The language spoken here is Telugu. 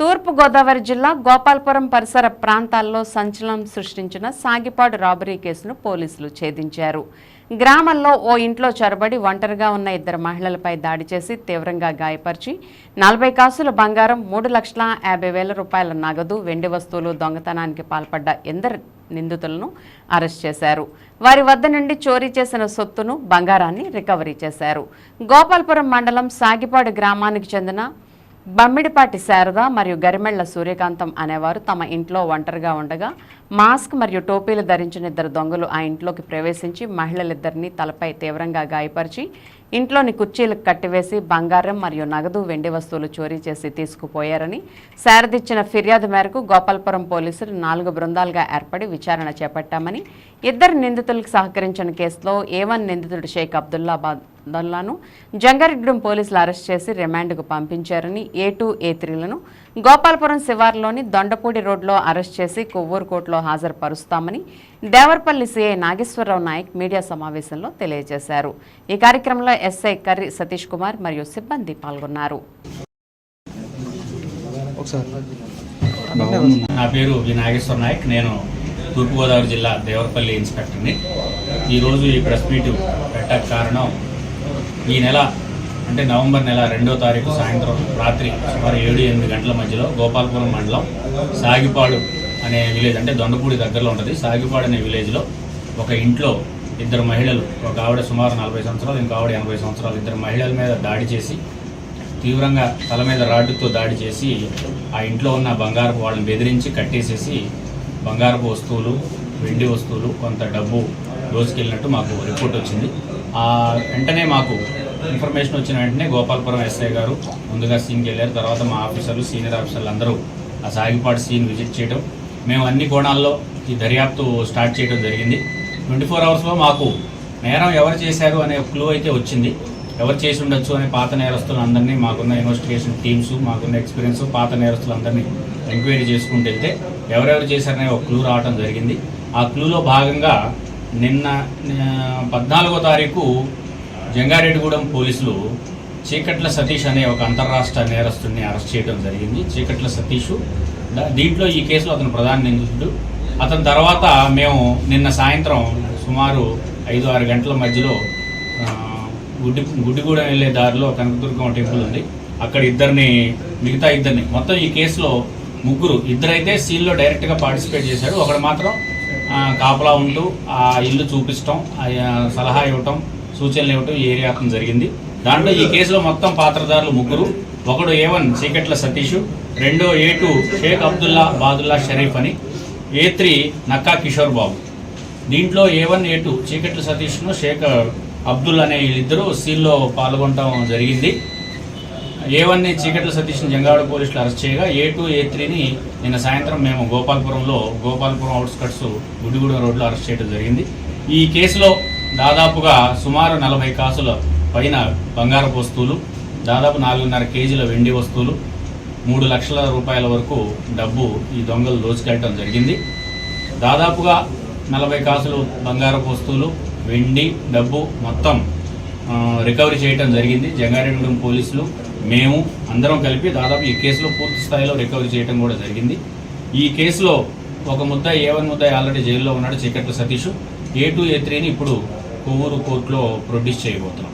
తూర్పుగోదావరి జిల్లా గోపాల్పురం పరిసర ప్రాంతాల్లో సంచలనం సృష్టించిన సాగిపాడు రాబరీ కేసును పోలీసులు ఛేదించారు. గ్రామంలో ఓ ఇంట్లో చొరబడి ఒంటరిగా ఉన్న ఇద్దరు మహిళలపై దాడి చేసి తీవ్రంగా గాయపరిచి నలభై కాసుల బంగారం మూడు లక్షల యాభై వేల రూపాయల నగదు వెండి వస్తువులు దొంగతనానికి పాల్పడ్డ ఎందరు నిందితులను అరెస్ట్ చేశారు. వారి వద్ద నుండి చోరీ చేసిన సొత్తును బంగారాన్ని రికవరీ చేశారు. గోపాల్పురం మండలం సాగిపాడు గ్రామానికి చెందిన బమ్మిడిపాటి శారద మరియు గరిమెళ్ళ సూర్యకాంతం అనేవారు తమ ఇంట్లో ఒంటరిగా ఉండగా మాస్క్ మరియు టోపీలు ధరించిన ఇద్దరు దొంగలు ఆ ఇంట్లోకి ప్రవేశించి మహిళలిద్దరిని తలపై తీవ్రంగా గాయపరిచి ఇంట్లోని కుర్చీలకు కట్టివేసి బంగారం మరియు నగదు వెండి వస్తువులు చోరీ చేసి తీసుకుపోయారని శారదిచ్చిన ఫిర్యాదు మేరకు గోపాల్పురం పోలీసులు నాలుగు బృందాలుగా ఏర్పడి విచారణ చేపట్టామని ఇద్దరు నిందితులకు సహకరించిన కేసులో ఏవన్ నిందితుడు షేక్ అబ్దుల్లా దొల్లాను. జంగారెడ్డిగూడెం పోలీసులు అరెస్ట్ చేసి రిమాండ్కు పంపించారని ఏ టూ ఏ త్రీలను గోపాలపురం శివార్లోని దొండపూడి రోడ్లో అరెస్ట్ చేసి కొవ్వూరు కోర్టులో హాజరుపరుస్తామని దేవరపల్లి సీఐ నాగేశ్వరరావు నాయక్ మీడియా సమావేశంలో తెలియజేశారు. ఈ కార్యక్రమంలో ఎస్ఐ కర్రి సతీష్ కుమార్ మరియు సిబ్బంది పాల్గొన్నారు. నా పేరు వి నాగేశ్వర నాయక్. నేను తూర్పుగోదావరి జిల్లా దేవరపల్లి ఇన్స్పెక్టర్ని. ఈరోజు ఈ ప్రెస్ మీట్ పెట్టక కారణం ఈ నెల అంటే నవంబర్ నెల రెండో తారీఖు సాయంత్రం రాత్రి సుమారు ఏడు ఎనిమిది గంటల మధ్యలో గోపాలపురం మండలం సాగిపాడు అనే విలేజ్ అంటే దొండపూడి దగ్గరలో ఉంటుంది. సాగిపాడు అనే విలేజ్లో ఒక ఇంట్లో ఇద్దరు మహిళలు ఒక ఆవిడ సుమారు నలభై సంవత్సరాలు ఇంకో ఆవిడ ఎనభై సంవత్సరాలు. ఇద్దరు మహిళల మీద దాడి చేసి తీవ్రంగా తల మీద రాడ్డుతో దాడి చేసి ఆ ఇంట్లో ఉన్న బంగారపు వాళ్ళని బెదిరించి కట్టేసేసి బంగారపు వస్తువులు వెండి వస్తువులు కొంత డబ్బు దోసుకెళ్ళినట్టు మాకు రిపోర్ట్ వచ్చింది. ఆ వెంటనే మాకు ఇన్ఫర్మేషన్ వచ్చిన వెంటనే గోపాలపురం ఎస్ఐ గారు ముందుగా సీన్కి వెళ్ళారు. తర్వాత మా ఆఫీసర్లు సీనియర్ ఆఫీసర్లు అందరూ ఆ సాగిపాటి సీన్ విజిట్ చేయడం మేము అన్ని కోణాల్లో ఈ దర్యాప్తు స్టార్ట్ చేయడం జరిగింది. ట్వంటీ ఫోర్ అవర్స్లో మాకు నేరం ఎవరు చేశారు అనే క్లూ అయితే వచ్చింది. ఎవరు చేసి ఉండొచ్చు అనే పాత నేరస్తులందరినీ మాకున్న ఇన్వెస్టిగేషన్ టీమ్స్ మాకున్న ఎక్స్పీరియన్స్ పాత నేరస్తులందరినీ ఎంక్వైరీ చేసుకుంటూ వెళ్తే ఎవరెవరు చేశారనే ఒక క్లూ రావడం జరిగింది. ఆ క్లూలో భాగంగా నిన్న పద్నాలుగో తారీఖు జంగారెడ్డిగూడెం పోలీసులు చీకట్ల సతీష్ అనే ఒక అంతర్రాష్ట్ర నేరస్తుడిని అరెస్ట్ చేయడం జరిగింది. చీకట్ల సతీష్ దీంట్లో ఈ కేసులో అతను ప్రధాన నిందితుడు. అతని తర్వాత మేము నిన్న సాయంత్రం సుమారు ఐదు ఆరు గంటల మధ్యలో గుడ్డి గుడ్డిగూడెం వెళ్ళే దారిలో కనకదుర్గం టెంపుల్ ఉంది. అక్కడ ఇద్దరిని మిగతా ఇద్దరిని. మొత్తం ఈ కేసులో ముగ్గురు. ఇద్దరైతే సీన్లో డైరెక్ట్గా పార్టిసిపేట్ చేశాడు ఒకడు మాత్రం కాపలా ఉంటూ ఆ ఇల్లు చూపించడం ఆ సలహా ఇవ్వటం సూచనలు ఇవ్వటం ఈ ఏరియా జరిగింది. దాంట్లో ఈ కేసులో మొత్తం పాత్రదారులు ముగ్గురు. ఒకడు ఏ వన్ చీకట్ల సతీష్. రెండో ఏ టూ షేక్ అబ్దుల్లా బాదుల్లా షరీఫ్ అని. A three Nakka Kishore Babu. దీంట్లో A one A two Cheekatla సతీష్ను Sheikh Abdul అనే వీళ్ళిద్దరూ సీల్లో పాల్గొనడం జరిగింది. ఏ వన్ని చీకట్ల సతీష్ని జంగాడ పోలీసులు అరెస్ట్ చేయగా ఏ టూ ఏ త్రీని నిన్న సాయంత్రం మేము గోపాల్పురంలో గోపాల్పురం అవుట్స్కట్స్ గుడిగూడెం రోడ్లో అరెస్ట్ చేయడం జరిగింది. ఈ కేసులో దాదాపుగా సుమారు నలభై కాసుల పైన బంగారపు వస్తువులు దాదాపు నాలుగున్నర కేజీల వెండి వస్తువులు మూడు లక్షల రూపాయల వరకు డబ్బు ఈ దొంగలు దోచుకెళ్ళడం జరిగింది. దాదాపుగా నలభై కాసులు బంగారపు వస్తువులు వెండి డబ్బు మొత్తం రికవరీ చేయడం జరిగింది. జంగారెడ్డిగూడెం పోలీసులు మేము అందరం కలిపి దాదాపు ఈ కేసులో పూర్తి స్థాయిలో రికవరీ చేయడం కూడా జరిగింది. ఈ కేసులో ఒక ముద్దాయి ఏ వన్ ముద్ద ఆల్రెడీ జైల్లో ఉన్నాడు చీకట్ల సతీష్. ఏ టూ ఏ త్రీని ఇప్పుడు కొవ్వూరు కోర్టులో ప్రొడ్యూస్ చేయబోతున్నాం.